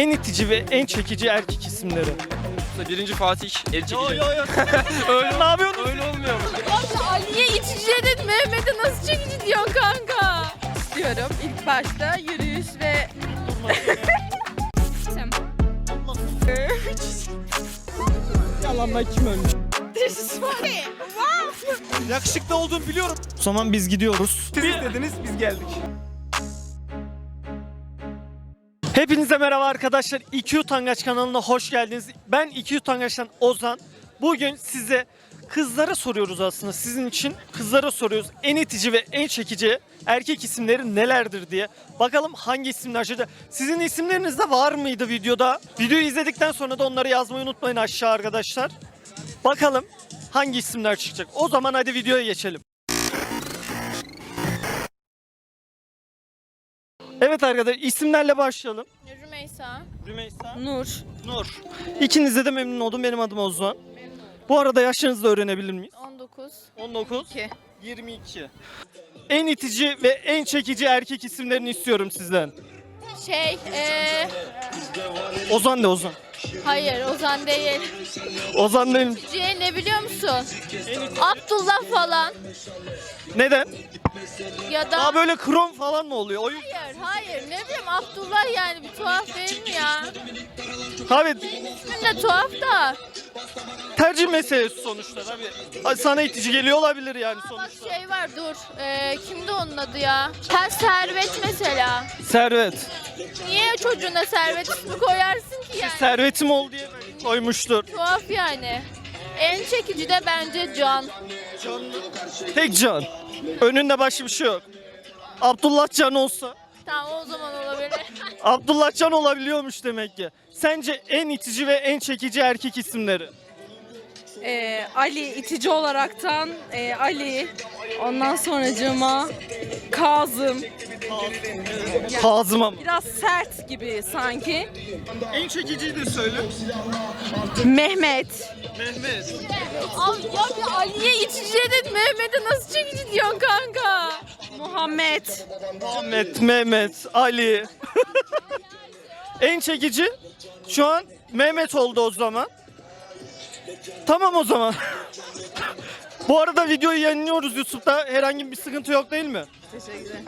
En itici ve en çekici erkek isimleri. Birinci Fatih el çekici. yo. Öyle ne yapıyorsun? Öyle olmuyor mu? Abi Ali'ye itici dedin Mehmet'e nasıl çekici diyorsun kanka? istiyorum. İlk başta yürüyüş ve Yalandan kim ölmüş? Yakışıklı olduğunu biliyorum. O zaman biz gidiyoruz. Siz istediniz biz geldik. Hepinize merhaba arkadaşlar. İki Utangaç kanalına hoş geldiniz. Ben İki Utangaç'tan Ozan. Bugün size kızlara soruyoruz aslında. Sizin için kızlara soruyoruz. En itici ve en çekici erkek isimleri nelerdir diye. Bakalım hangi isimler çıkacak. Sizin isimleriniz de var mıydı videoda? Videoyu izledikten sonra da onları yazmayı unutmayın aşağı arkadaşlar. Bakalım hangi isimler çıkacak. O zaman hadi videoya geçelim. Evet arkadaşlar isimlerle başlayalım. Rümeysa. Rümeysa. Nur. Nur. İkinizde de memnun oldum. Benim adım Ozan. Bu arada yaşlarınızı da öğrenebilir miyiz? 19. 19. İki. 22. En itici ve en çekici erkek isimlerini istiyorum sizden. Şey, eee... Ozan de Ozan. Hayır Ozan değil. Ozan. Ciğer ne biliyor musun? Abdullah falan. Neden? Ya da... Daha böyle krom falan mı oluyor? Oyun. Hayır, hayır. Ne bileyim Abdullah yani bir tuhaf değil mi ya? Tabii İsmin de tuhaf da. tercih meselesi sonuçta tabii. Sana itici geliyor olabilir yani Aa, bak sonuçta. şey var dur. Eee kimdi onun adı ya? Ha Servet mesela. Servet. Niye çocuğuna Servet ismi koyarsın ki yani? Servetim ol diye koymuştur. Tuhaf yani. En çekici de bence Can. Tek can. Önünde başka bir şey yok. Abdullah Can olsa. Tamam o zaman olabilir. Abdullah Can olabiliyormuş demek ki. Sence en itici ve en çekici erkek isimleri? Ee, Ali itici olaraktan e, Ali. Ondan sonracığıma Kazım. Kazım ama. Biraz sert gibi sanki. En çekiciyi de söyle. Mehmet. Mehmet. Abi ya bir Ali'ye itici dedin Mehmet'e nasıl çekici diyorsun kanka? Muhammed. Ahmet, Mehmet, Ali. en çekici şu an Mehmet oldu o zaman. Tamam o zaman. Bu arada videoyu yayınlıyoruz YouTube'da. Herhangi bir sıkıntı yok değil mi? Teşekkür ederim.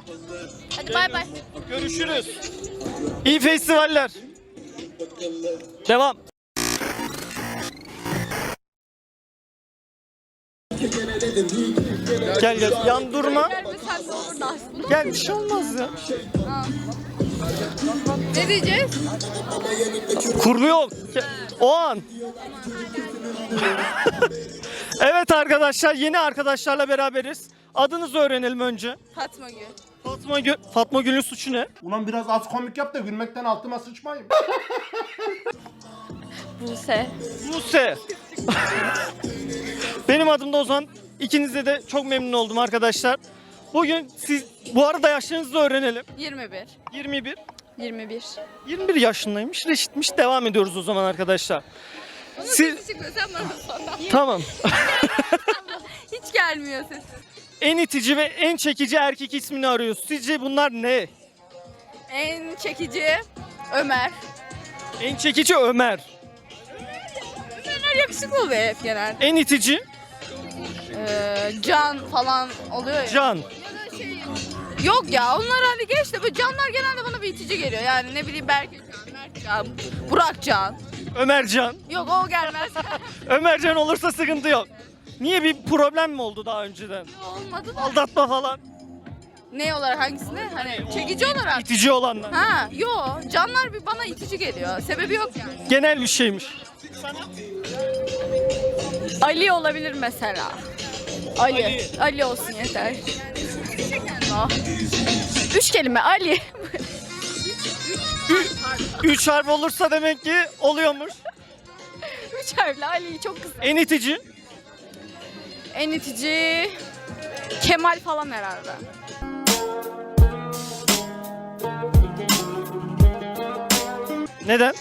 Hadi bay bay. Görüşürüz. İyi festivaller. Devam. Gel gel yan durma. Gel bir şey olmaz ya. Ne diyeceğiz? Kurgu yok. O an. evet arkadaşlar yeni arkadaşlarla beraberiz. Adınızı öğrenelim önce. Fatma Gül. Fatma Gül. Fatma Gül'ün suçu ne? Ulan biraz az komik yap da gülmekten altıma sıçmayayım. Buse. Buse. Benim adım da Ozan. İkinizle de çok memnun oldum arkadaşlar. Bugün siz bu arada yaşlarınızı da öğrenelim. 21. 21. 21. 21 yaşındaymış. Reşitmiş. Devam ediyoruz o zaman arkadaşlar. Siz Sen bana sonra. tamam. Hiç gelmiyor ses. En itici ve en çekici erkek ismini arıyoruz. Sizce bunlar ne? En çekici Ömer. En çekici Ömer. Ömer yakışıklı oluyor hep genel. En itici Ee, can falan oluyor ya. Can. Yok ya onlar hani geç de böyle canlar genelde bana bir itici geliyor. Yani ne bileyim Berke Can, Mert Can, Burak Can. Ömercan. Yok o gelmez. Ömercan olursa sıkıntı yok. Niye bir problem mi oldu daha önceden? Olmadı da. Aldatma falan. Ne olarak hangisine? Hani çekici olarak. İtici olanlar. Ha, yo. Canlar bir bana itici geliyor. Sebebi yok yani. Genel bir şeymiş. Ali olabilir mesela. Ali. Ali, olsun yeter. Üç kelime Ali. Üç harf olursa demek ki oluyormuş. Üç harfli Ali çok kısa. En itici. En itici Kemal falan herhalde. Neden?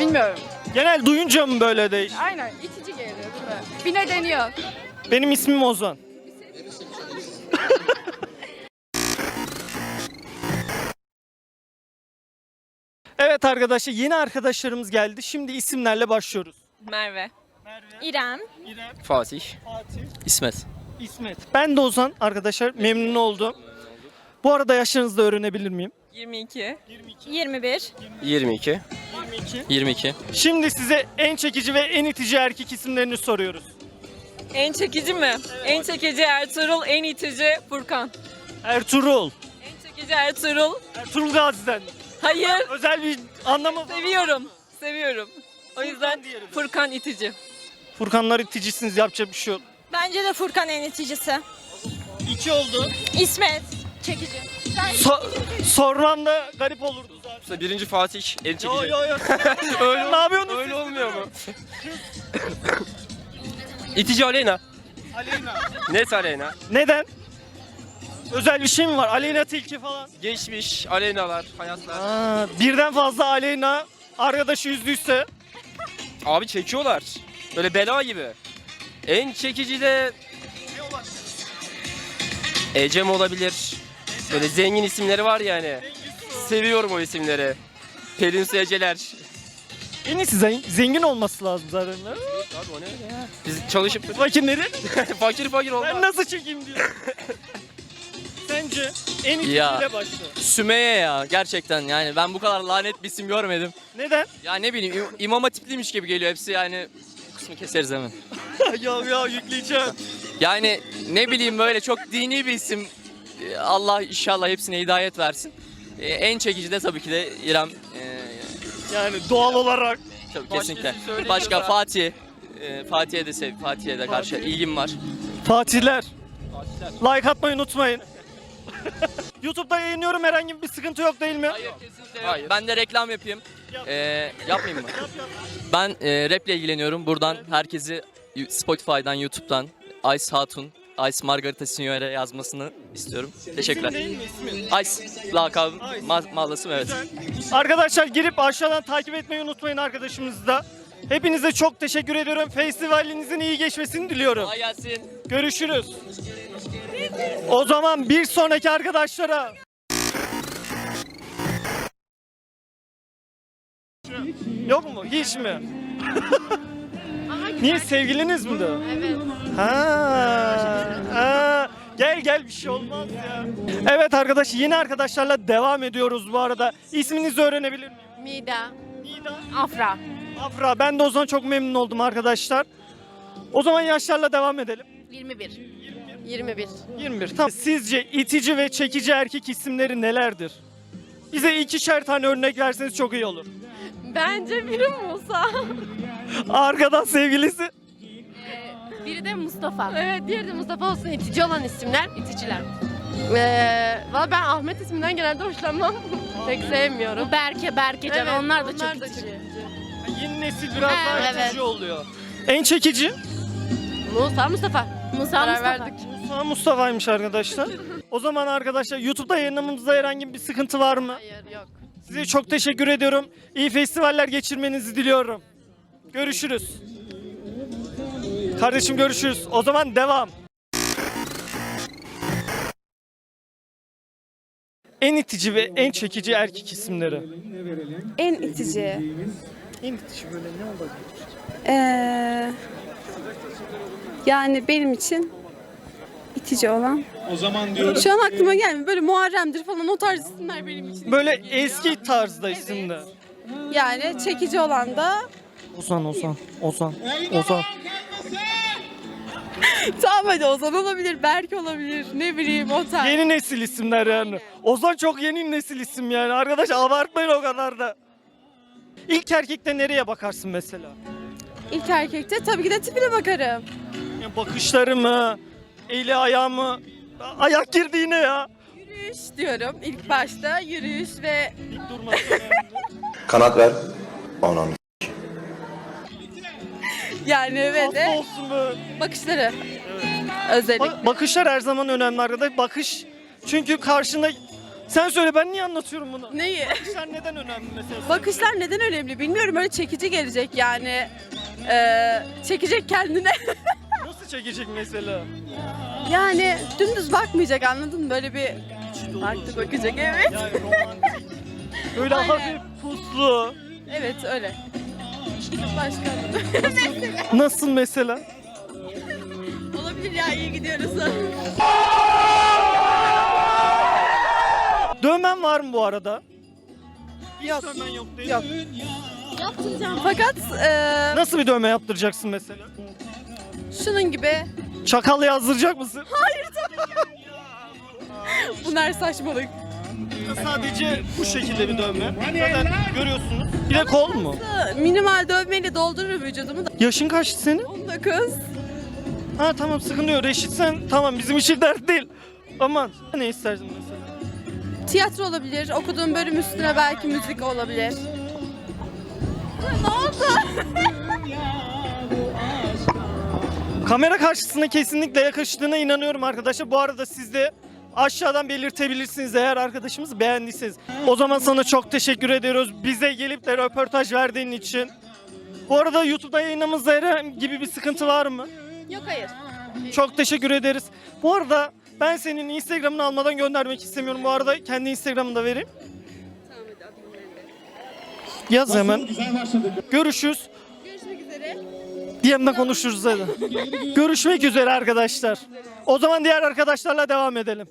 Bilmiyorum. Genel duyunca mı böyle değiş? Aynen itici geliyor değil mi? Bir nedeni yok. Benim ismim Ozan. Evet Evet arkadaşlar yeni arkadaşlarımız geldi. Şimdi isimlerle başlıyoruz. Merve. Merve, İrem. İrem, Fatih. Fatih, İsmet. İsmet. Ben de Ozan arkadaşlar memnun oldum. Bu arada yaşlarınızı da öğrenebilir miyim? 22. 21. 22. 22. 22. Şimdi size en çekici ve en itici erkek isimlerini soruyoruz. En çekici mi? En çekici Ertuğrul, en itici Furkan. Ertuğrul. En çekici Ertuğrul. Ertuğrul Gazi'den. Hayır. Özel bir anlamı var. Seviyorum. Seviyorum. O yüzden Furkan diyelim. Furkan itici. Furkanlar iticisiniz yapacak bir şey yok. Bence de Furkan en iticisi. İki oldu. İsmet. Çekici. So sormam da garip olurdu zaten. Birinci Fatih. El çekici. Yo yo yo. Öyle, ne yapıyorsunuz öyle siz? olmuyor mu? İtici Aleyna. Aleyna. Net Aleyna. Neden? Özel bir şey mi var? Aleyna Tilki falan. Geçmiş Aleynalar, hayatlar. Aa, birden fazla Aleyna arkadaşı yüzdüyse Abi çekiyorlar. Böyle bela gibi. En çekici de Ecem olabilir. Böyle zengin isimleri var yani. Seviyorum o isimleri. Pelin Su Eceler. en iyisi zen- zengin olması lazım zaten. Abi o ne ya? Biz çalışıp Fakirleri fakir fakir olmaz. ben nasıl çekeyim diyor. Sence en iyisiyle Ya. başla. Sümeyye ya gerçekten yani ben bu kadar lanet bir isim görmedim. Neden? Ya ne bileyim im- imam hatipliymiş gibi geliyor hepsi yani kısmı keseriz hemen. ya ya yükleyeceğim. Yani ne bileyim böyle çok dini bir isim. Ee, Allah inşallah hepsine hidayet versin. Ee, En çekici de tabii ki de İrem. Ee, Yani doğal olarak. tabii kesinlikle. Başka. Fatih. Ee, Fatih'e de sev, Fatih'e de karşı Fatih. ilgim var. Fatihler. Like atmayı unutmayın. YouTube'da yayınlıyorum herhangi bir sıkıntı yok değil mi? Hayır kesinlikle Hayır. Ben de reklam yapayım. Yap. Ee, yapmayayım mı? Yap, yap. Ben e, raple ilgileniyorum. Buradan herkesi Spotify'dan, YouTube'dan Ice Hatun, Ice Margarita Signore yazmasını istiyorum. Teşekkürler. İsim değil mi ismin? Ice lakabım, ma- mağazasım evet. Arkadaşlar girip aşağıdan takip etmeyi unutmayın arkadaşımızı da. Hepinize çok teşekkür ediyorum. Festivalinizin iyi geçmesini diliyorum. Kolay gelsin. Görüşürüz. O zaman bir sonraki arkadaşlara. Yok mu? Hiç mi? Niye sevgiliniz mi de? Evet. Ha, ha. Gel gel bir şey olmaz ya. Evet arkadaş yeni arkadaşlarla devam ediyoruz bu arada. İsminizi öğrenebilir miyim? Mida. Nida. Afra. Afra. Ben de o zaman çok memnun oldum arkadaşlar. O zaman yaşlarla devam edelim. 21. 21. 21. Tamam. Sizce itici ve çekici erkek isimleri nelerdir? Bize ikişer tane örnek verseniz çok iyi olur. Bence biri Musa. Arkadan sevgilisi. Biri de Mustafa. evet. Diğeri de Mustafa olsun. İtici olan isimler, iticiler. Ee, Valla ben Ahmet isminden genelde hoşlanmam. Pek sevmiyorum. Bu Berke, Berkecan. Evet, onlar da onlar çok itici. Yeni nesil biraz daha Evet. itici oluyor. En çekici? Musa, Mustafa. Musa Karar Mustafa. verdik. Musa Mustafa'ymış arkadaşlar. O zaman arkadaşlar YouTube'da yayınlamamızda herhangi bir sıkıntı var mı? Hayır yok. Size çok teşekkür ediyorum. İyi festivaller geçirmenizi diliyorum. Görüşürüz. Kardeşim görüşürüz. O zaman devam. En itici ve en çekici erkek isimleri. En itici. En itici böyle ne olabilir? Ee, yani benim için itici olan. O zaman diyoruz Şu an aklıma gelmiyor. Böyle Muharrem'dir falan o tarz isimler benim için. Böyle eski tarzda isimler. Yani çekici olan da Ozan, Ozan, Ozan, Ozan. tamam hadi Ozan olabilir, Berk olabilir, ne bileyim o tarz. Yeni nesil isimler yani. Ozan çok yeni nesil isim yani. Arkadaş abartmayın o kadar da. İlk erkekte nereye bakarsın mesela? İlk erkekte tabii ki de tipine bakarım. Ya bakışları mı? Eli ayağı mı? Ayak girdi yine ya. Yürüyüş diyorum ilk başta yürüyüş ve Dik durması önemli. Kanat ver. Ananı. yani ve de olsun be? bakışları. Özellikle. Ba- bakışlar her zaman önemli arkadaş. Bakış çünkü karşında sen söyle ben niye anlatıyorum bunu? Neyi? Bakışlar neden önemli mesela? Bakışlar neden önemli bilmiyorum öyle çekici gelecek yani. Ee, çekecek kendine. Nasıl çekecek mesela? Yani dümdüz bakmayacak anladın mı? Böyle bir farklı bakacak evet. Yani romantik. Böyle Aynen. hafif pus mutlu. Evet öyle. Başka. Nasıl mesela? Olabilir ya iyi gidiyoruz. Dövmen var mı bu arada? Yok. Dövmen yok değil Yok. Mi? Fakat e, Nasıl bir dövme yaptıracaksın mesela? şunun gibi Çakal yazdıracak mısın? bunlar saçmalık. Sadece bu şekilde bir dövme. Zaten görüyorsunuz. Bir de kol mu? Minimal dövmeyle doldururum vücudumu da. Yaşın kaçtı senin? 19. Ha tamam sıkıntı yok. Reşit sen tamam bizim için dert değil. Aman ne istersin mesela? Tiyatro olabilir. Okuduğum bölüm üstüne belki müzik olabilir. Kamera karşısında kesinlikle yakıştığına inanıyorum arkadaşlar. Bu arada siz de aşağıdan belirtebilirsiniz eğer arkadaşımız beğendiyseniz. O zaman sana çok teşekkür ediyoruz. Bize gelip de röportaj verdiğin için. Bu arada YouTube'da yayınlamamızda herhangi gibi bir sıkıntı var mı? Yok hayır. Çok teşekkür ederiz. Bu arada ben senin Instagram'ını almadan göndermek istemiyorum. Bu arada kendi Instagram'ını da vereyim. Yaz hemen. Görüşürüz. Görüşmek üzere. DM'de konuşuruz hadi. Görüşmek üzere arkadaşlar. O zaman diğer arkadaşlarla devam edelim.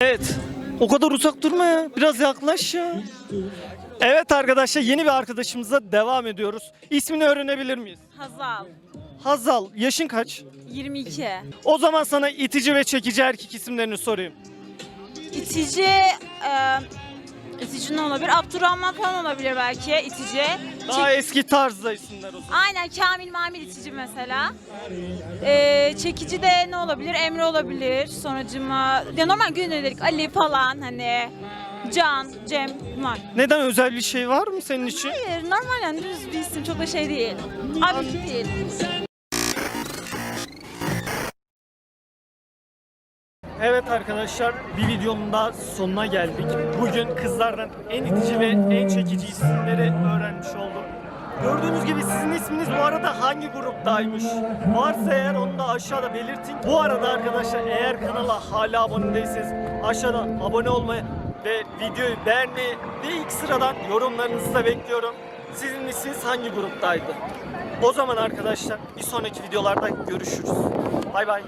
Evet. O kadar uzak durma ya. Biraz yaklaş ya. Evet arkadaşlar yeni bir arkadaşımıza devam ediyoruz. İsmini öğrenebilir miyiz? Hazal. Hazal. Yaşın kaç? 22. O zaman sana itici ve çekici erkek isimlerini sorayım. İtici, e, itici ne olabilir? Abdurrahman falan olabilir belki itici. Daha eski tarzda isimler o zaman. Aynen Kamil Mamil itici mesela. E, çekici de ne olabilir? Emre olabilir. Sonracıma ya normal gündelik Ali falan hani Can, Cem var. Neden özel bir şey var mı senin için? Hayır normal yani düz bir isim çok da şey değil. Abi değil. Evet arkadaşlar bir videonun da sonuna geldik. Bugün kızlardan en itici ve en çekici isimleri öğrenmiş olduk. Gördüğünüz gibi sizin isminiz bu arada hangi gruptaymış? Varsa eğer onu da aşağıda belirtin. Bu arada arkadaşlar eğer kanala hala abone değilseniz aşağıda abone olmayı ve videoyu beğenmeyi ve ilk sıradan yorumlarınızı da bekliyorum. Sizin isminiz hangi gruptaydı? O zaman arkadaşlar bir sonraki videolarda görüşürüz. Bay bay.